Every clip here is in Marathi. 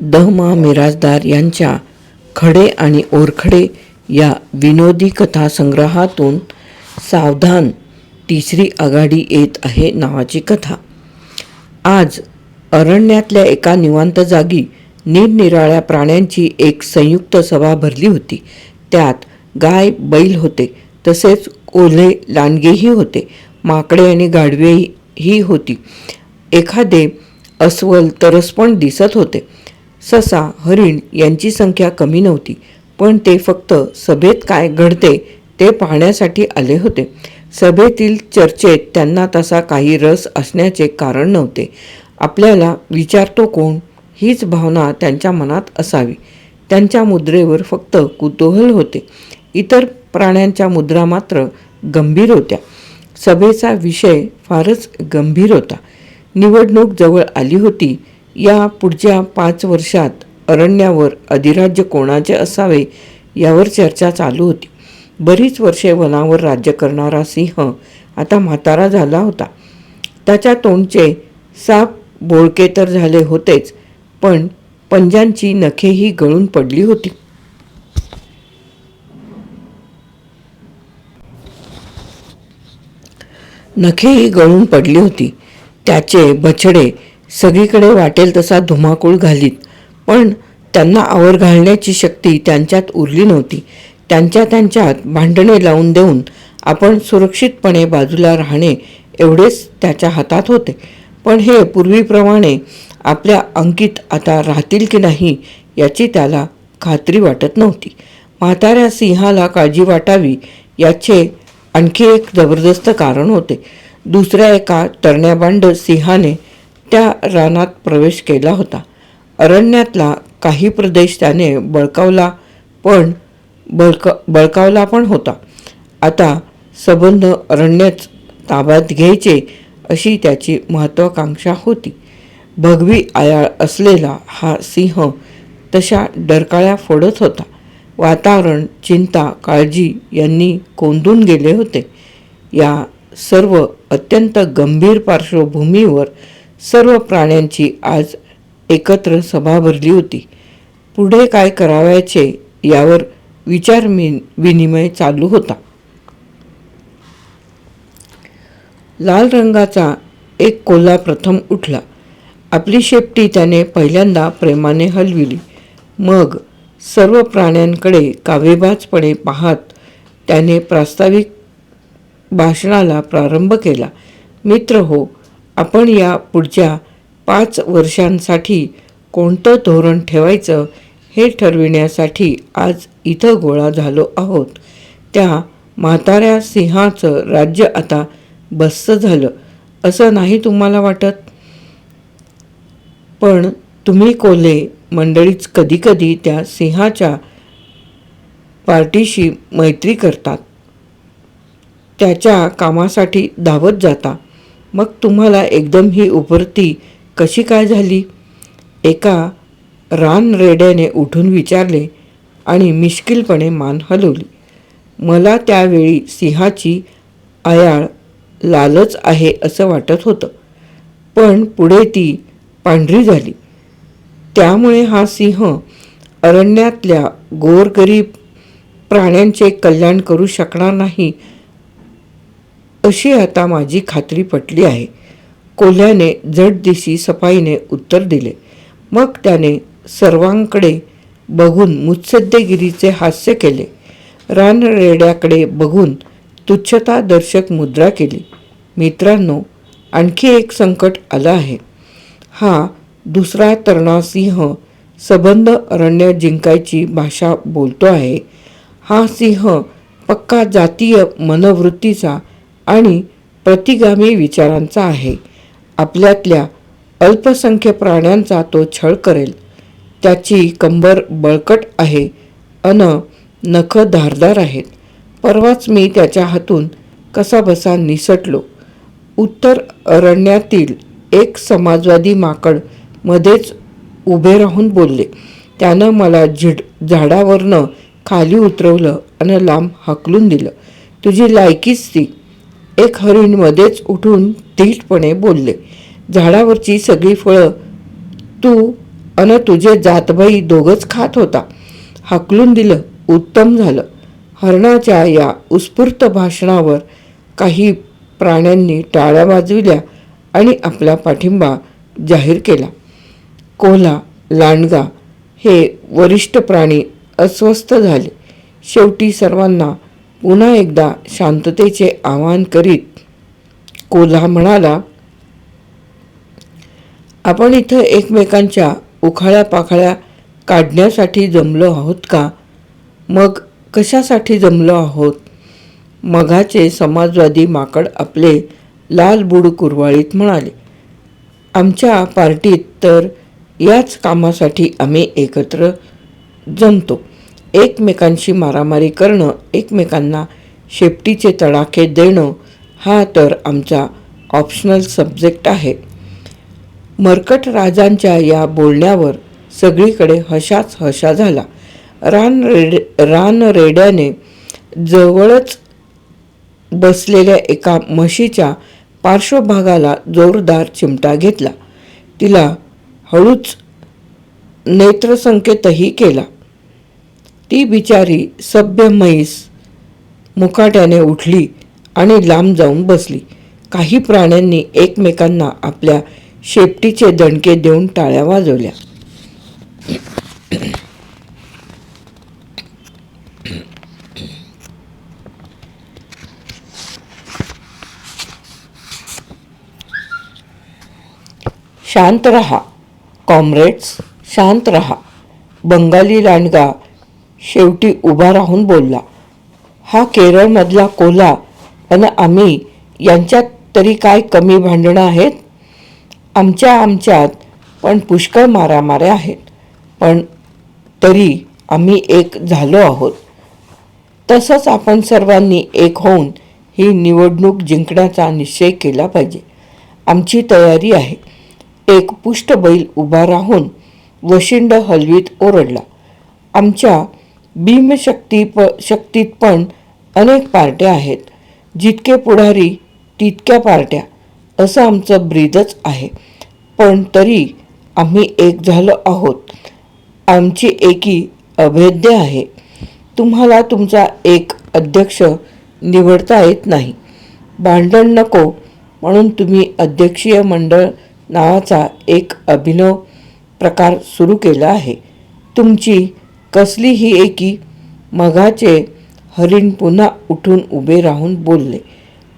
दहमा मिराजदार यांच्या खडे आणि ओरखडे या विनोदी कथा संग्रहातून सावधान तिसरी आघाडी येत आहे नावाची कथा. आज अरण्यातल्या एका निवांत जागी निरनिराळ्या प्राण्यांची एक संयुक्त सभा भरली होती. त्यात गाय बैल होते तसेच ओले लांडगेही होते माकडे आणि गाढवेही होती. एखादे अस्वल तरस पण दिसत होते. ससा हरिण यांची संख्या कमी नव्हती पण ते फक्त सभेत काय घडते ते पाहण्यासाठी आले होते. सभेतील चर्चेत त्यांना तसा काही रस असण्याचे कारण नव्हते. आपल्याला विचारतो कोण? हीच भावना त्यांच्या मनात असावी. त्यांच्या मुद्रेवर फक्त कुतूहल होते. इतर प्राण्यांच्या मुद्रा मात्र गंभीर होत्या. सभेचा विषय फारच गंभीर होता. निवडणूक जवळ आली होती या पुढच्या पाच वर्षात अरण्यावर अधिराज्य कोणाचे असावे यावर चर्चा चालू होती. बरीच वर्षे वनावर राज्य करणारा सिंह आता म्हातारा झाला होता. त्याच्या तोंडचे साप बोळके तर झाले होतेच पण पंजांची नखेही गळून पडली होती. नखेही गळून पडली होती. त्याचे बछडे सगळीकडे वाटेल तसा धुमाकूळ घालीत. पण त्यांना आवर घालण्याची शक्ती त्यांच्यात उरली नव्हती. त्यांच्या त्यांच्यात भांडणे लावून देऊन आपण सुरक्षितपणे बाजूला राहणे एवढेच त्याच्या हातात होते. पण हे पूर्वीप्रमाणे आपल्या अंकित आता राहतील की नाही याची त्याला खात्री वाटत नव्हती. म्हाताऱ्या सिंहाला काळजी वाटावी याचे आणखी एक जबरदस्त कारण होते. दुसऱ्या एका तरण्याबांड सिंहाने त्या रानात प्रवेश केला होता. अरण्यातला काही प्रदेश त्याने बळकावला पण बळक बळकावला पण होता. आता सबंध अरण्यच ताब्यात घ्यायचे अशी त्याची महत्त्वाकांक्षा होती. भगवी आयाळ असलेला हा सिंह तशा डरकाळ्या फोडत होता. वातावरण चिंता काळजी यांनी कोंदून गेले होते. या सर्व अत्यंत गंभीर पार्श्वभूमीवर सर्व प्राण्यांची आज एकत्र सभा भरली होती. पुढे काय करावयाचे यावर विचार विनिमय चालू होता. लाल रंगाचा एक कोल्हा प्रथम उठला. आपली शेपटी त्याने पहिल्यांदा प्रेमाने हलविली. मग सर्व प्राण्यांकडे कावेबाजपणे पाहत त्याने प्रास्ताविक भाषणाला प्रारंभ केला. मित्र हो आपण या पुढच्या पाच वर्षांसाठी कोणतं धोरण ठेवायचं हे ठरविण्यासाठी आज इथं गोळा झालो आहोत. त्या म्हाताऱ्या सिंहाचं राज्य आता बस्स झालं असं नाही तुम्हाला वाटत? पण तुम्ही कोल्हे मंडळीच कधीकधी त्या सिंहाच्या पार्टीशी मैत्री करतात. त्याच्या कामासाठी धावत जाता. मग तुम्हाला एकदम ही उभरती कशी काय झाली? एका रान रेड्याने उठून विचारले आणि मिश्किलपणे मान हलवली. मला त्यावेळी सिंहाची आयाळ लालच आहे असं वाटत होतं पण पुढे ती पांढरी झाली. त्यामुळे हा सिंह अरण्यातल्या गोरगरीब प्राण्यांचे कल्याण करू शकणार नाही अशी आता माझी खात्री पटली आहे. कोल्ह्याने जडदिशी सफाईने उत्तर दिले. मग त्याने सर्वांकडे बघून मुत्सद्देगिरीचे हास्य केले. रानरेड्याकडे बघून तुच्छतादर्शक मुद्रा केली. मित्रांनो आणखी एक संकट आलं आहे. हा दुसरा तरुणा सिंह सबंध अरण्य जिंकायची भाषा बोलतो आहे. हा सिंह पक्का जातीय मनोवृत्तीचा आणि प्रतिगामी विचारांचा आहे. आपल्यातल्या अल्पसंख्य प्राण्यांचा तो छळ करेल. त्याची कंबर बळकट आहे. अन नख धारदार आहेत. परवाच मी त्याच्या हातून कसाबसा निसटलो. उत्तर अरण्यातील एक समाजवादी माकड मध्येच उभे राहून बोलले. त्यानं मला झिड झाडावरनं खाली उतरवलं आणि लांब हकलून दिलं. तुझी लायकीच ती. एक हरिण मध्येच उठून धीटपणे बोलले झाडावरची सगळी फळं तू अन तुझे जातबाई दोघंच खात होता. हाकलून दिलं उत्तम झालं. हरणाच्या या उत्स्फूर्त भाषणावर काही प्राण्यांनी टाळ्या वाजविल्या आणि आपला पाठिंबा जाहीर केला. कोल्हा लांडगा हे वरिष्ठ प्राणी अस्वस्थ झाले. शेवटी सर्वांना पुन्हा एकदा शांततेचे आवाहन करीत कोल्हा म्हणाला आपण इथं एकमेकांच्या उखाळ्या पाखाळ्या काढण्यासाठी जमलो आहोत का? मग कशासाठी जमलो आहोत? मघाचे समाजवादी माकड आपले लाल बुड कुरवाळीत म्हणाले आमच्या पार्टीत तर याच कामासाठी आम्ही एकत्र जमतो. एकमेकांशी मारामारी करणं एकमेकांना शेपटीचे तडाखे देणं हा तर आमचा ऑप्शनल सब्जेक्ट आहे. मरकट राजांच्या या बोलण्यावर सगळीकडे हशाच हशा झाला. रान रेड रान रेड्याने जवळच बसलेल्या एका म्हशीच्या पार्श्वभागाला जोरदार चिमटा घेतला. तिला हळूच नेत्रसंकेतही केला. ती बिचारी सभ्य म्हैस मुकाट्याने उठली आणि लांब जाऊन बसली. काही प्राण्यांनी एकमेकांना आपल्या शेपटीचे दणके देऊन टाळ्या वाजवल्या. शांत रहा कॉम्रेड्स शांत रहा. बंगाली लांडगा शेवटी उभा राहून बोलला. हा केरळमधला कोला आणि आम्ही यांच्यात तरी काय कमी भांडणं आहेत? आमच्या आमच्यात पण पुष्कळ मारामाऱ्या आहेत. पण तरी आम्ही एक झालो आहोत. तसंच आपण सर्वांनी एक होऊन ही निवडणूक जिंकण्याचा निश्चय केला पाहिजे. आमची तयारी आहे. एक पुष्ट बैल उभा राहून वशिंड हलवीत ओरडला. आमच्या भीमशक्ती प शक्तीत पण अनेक पार्ट्या आहेत. जितके पुढारी तितक्या पार्ट्या. असं आमचं ब्रीदच आहे. पण तरी आम्ही एक झालो आहोत. आमची एकी अभेद्य आहे. तुम्हाला तुमचा एक अध्यक्ष निवडता येत नाही. भांडण नको म्हणून तुम्ही अध्यक्षीय मंडळ नावाचा एक अभिनव प्रकार सुरू केला आहे. तुमची कसली ही एकी मघाचे हरिण पुन्हा उठून उभे राहून बोलले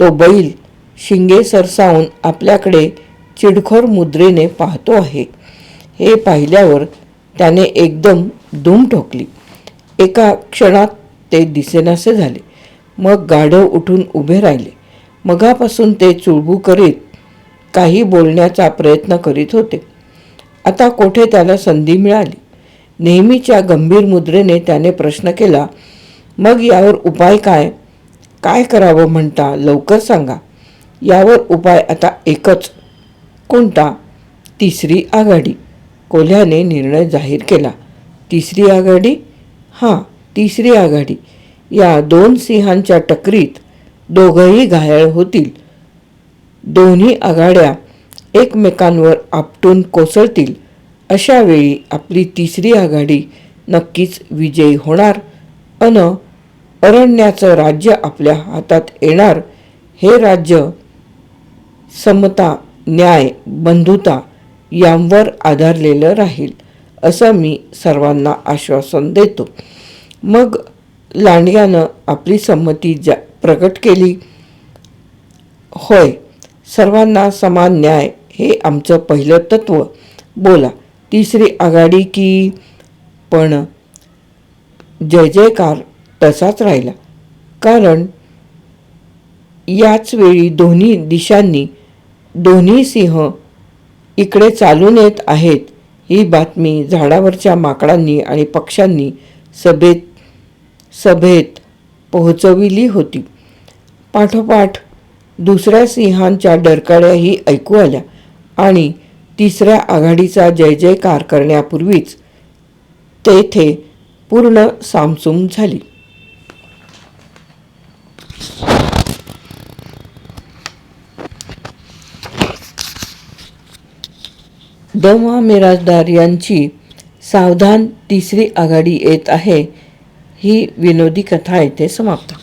तो बैल शिंगे सरसावून आपल्याकडे चिडखोर मुद्रेने पाहतो आहे. हे पाहिल्यावर त्याने एकदम धूम ठोकली. एका क्षणात ते दिसेनासे झाले. मग गाढव उठून उभे राहिले. मगापासून ते चुळबू करीत काही बोलण्याचा प्रयत्न करीत होते. आता कोठे त्याला संधी मिळाली? नेहमीच्या गंभीर मुद्रेने त्याने प्रश्न केला मग यावर उपाय काय? काय करावं म्हणता? लवकर सांगा. यावर उपाय आता एकच. कोणता? तिसरी आघाडी. कोल्ह्याने निर्णय जाहीर केला. तिसरी आघाडी? हां तिसरी आघाडी. या दोन सिंहांच्या टकरीत दोघंही घायाळ होतील. दोन्ही आघाड्या एकमेकांवर आपटून कोसळतील. अशावेळी आपली तिसरी आघाडी नक्कीच विजयी होणार अन अरण्याचं राज्य आपल्या हातात येणार हे राज्य समता न्याय बंधुता यांवर आधारलेलं राहील असं मी सर्वांना आश्वासन देतो. मग लांडग्यानं आपली संमती जा प्रकट केली. होय सर्वांना समान न्याय हे आमचं पहिलं तत्त्व बोला तिसरी आघाडी की पण जय जयकार तसाच राहिला. कारण याच वेळी दोन्ही दिशांनी दोन्ही सिंह इकडे चालून येत आहेत ही बातमी झाडावरच्या माकडांनी आणि पक्ष्यांनी सभेत सभेत पोहोचविली होती. पाठोपाठ दुसऱ्या सिंहांच्या डरकाळ्याही ऐकू आल्या आणि तिसऱ्या आघाडीचा जय जयकार करण्यापूर्वीच तेथे पूर्ण सामसूम झाली. दमा मिराजदार यांची सावधान तिसरी आघाडी येत आहे ही विनोदी कथा येथे समाप्त.